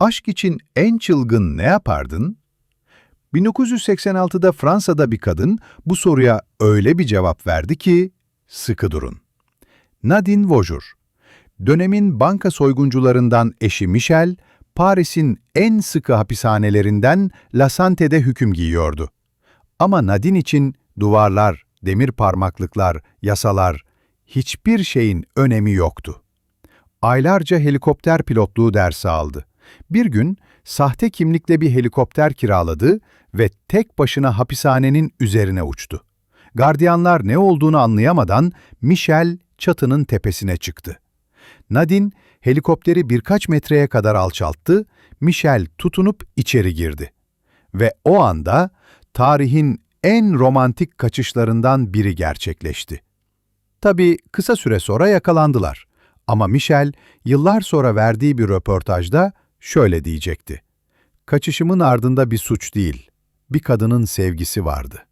Aşk için en çılgın ne yapardın? 1986'da Fransa'da bir kadın bu soruya öyle bir cevap verdi ki, sıkı durun. Nadine Vaujour, dönemin banka soyguncularından eşi Michel, Paris'in en sıkı hapishanelerinden La Santé'de hüküm giyiyordu. Ama Nadine için duvarlar, demir parmaklıklar, yasalar, hiçbir şeyin önemi yoktu. Aylarca helikopter pilotluğu dersi aldı. Bir gün sahte kimlikle bir helikopter kiraladı ve tek başına hapishanenin üzerine uçtu. Gardiyanlar ne olduğunu anlayamadan Michel çatının tepesine çıktı. Nadine helikopteri birkaç metreye kadar alçalttı, Michel tutunup içeri girdi. Ve o anda tarihin en romantik kaçışlarından biri gerçekleşti. Tabii kısa süre sonra yakalandılar. Ama Michel yıllar sonra verdiği bir röportajda şöyle diyecekti. Kaçışımın ardında bir suç değil, bir kadının sevgisi vardı.